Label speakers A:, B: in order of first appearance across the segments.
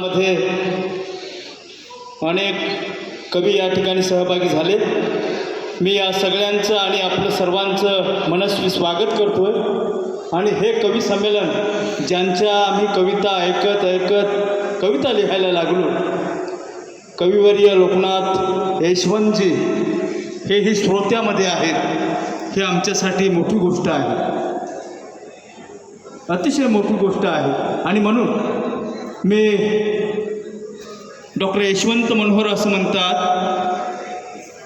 A: मध्ये अनेक कवी या ठिकाणी सहभागी झाले. मी या सगळ्यांचं आणि आपलं सर्वांचं मनस्वी स्वागत करतो आहे आणि हे कवी संमेलन ज्यांच्या आम्ही कविता ऐकत ऐकत कविता लिहायला लागलो कविवर्य लोकनाथ यशवंतजी हे ही श्रोत्यामध्ये आहेत. हे आमच्यासाठी मोठी गोष्ट आहे. अतिशय मोठी गोष्ट आहे. आणि म्हणून मी डॉक्टर यशवंत मनोहर असं म्हणतात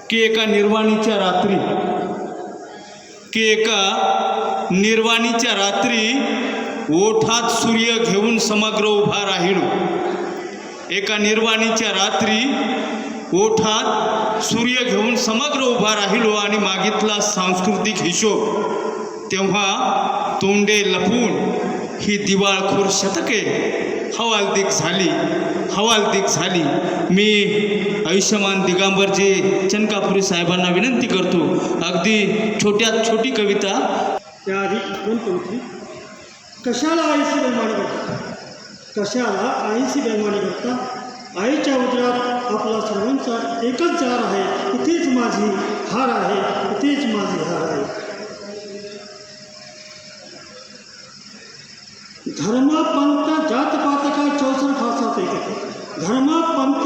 A: की एका निर्वाणीच्या रात्री की एका निर्वाणीच्या रात्री ओठात सूर्य घेऊन समग्र उभा राहिलो. एका निर्वाणीच्या रात्री ओठात सूर्य घेऊन समग्र उभा राहिलो आणि मागितला सांस्कृतिक हिशोब. तेव्हा तोंडे लपून ही दिवाळखोर शतके हवालदिक झाली हवालदिक झाली. मी आयुष्यमान दिगांबरजी चनकापुरी साहेबांना विनंती करतो अगदी छोट्यात छोटी कविता.
B: त्याआधी दोन कशाला आईची बेमानी करता? कशाला आईची बेमानी करता? आईच्या उदरात आपला सर्वांचा एकच जार आहे इथेच माझी हार आहे इथेच माझी हार आहे. फेकते धर्म पंथ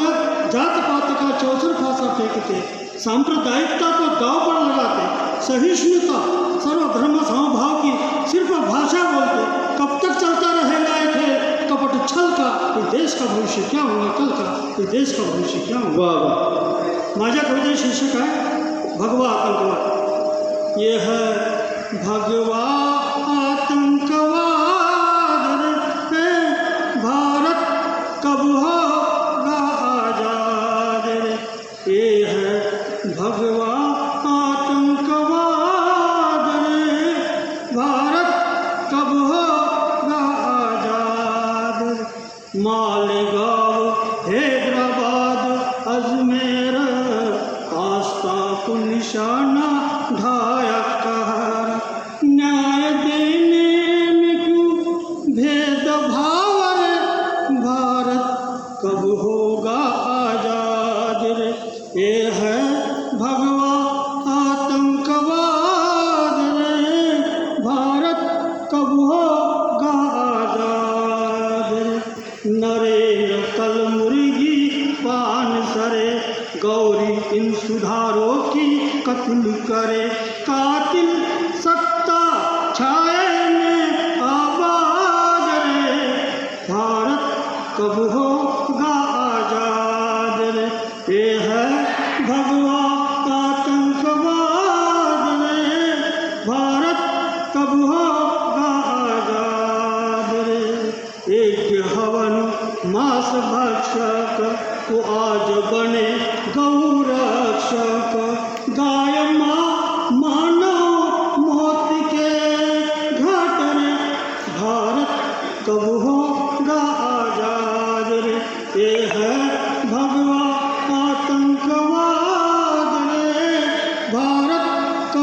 B: जात पात का चौसर फासा फेंकते सांप्रदायिकता को दाव पर लगाते सहिष्णुता सर्वधर्म समभाव की सिर्फ़ भाषा बोलते कब तक चलता रहेगा ये खेल? कपट छल का ये देश का भविष्य क्या होगा कल का ये देश का भविष्य क्या होगा
A: वा वा
B: माझ्या कवितेचे शीर्षक आहे भगवा आतंकवाद ये है भगवा भगवा आतंकवाद रे भारत कब होगा आजाद? रे इन सुधारों की कत्ल करे कातिल भगवा भारत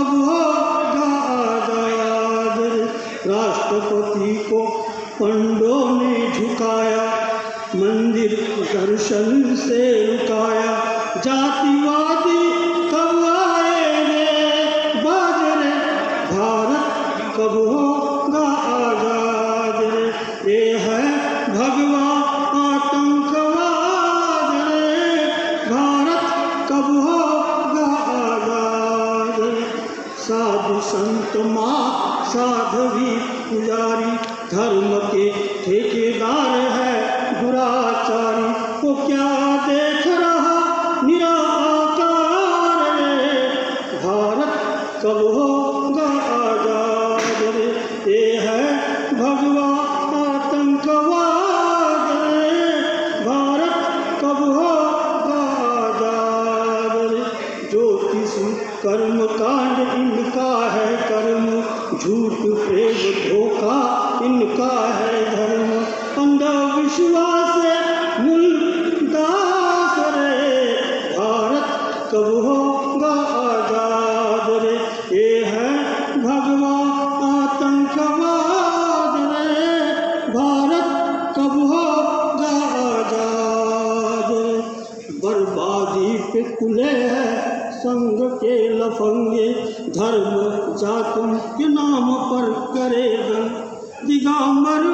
B: आज़ाद राष्ट्रपति को पंडों ने झुकाया, मंदिर से रुकाया जातिवादी कब बाजरे, भारत कब होगा आज़ाद रे ये है भगवा संत माँ साधवी पुजारी धर्म के ठेकेदार कुले संग के लफंगे धर्म जातुम के नाम पर करे रंग दिगंबर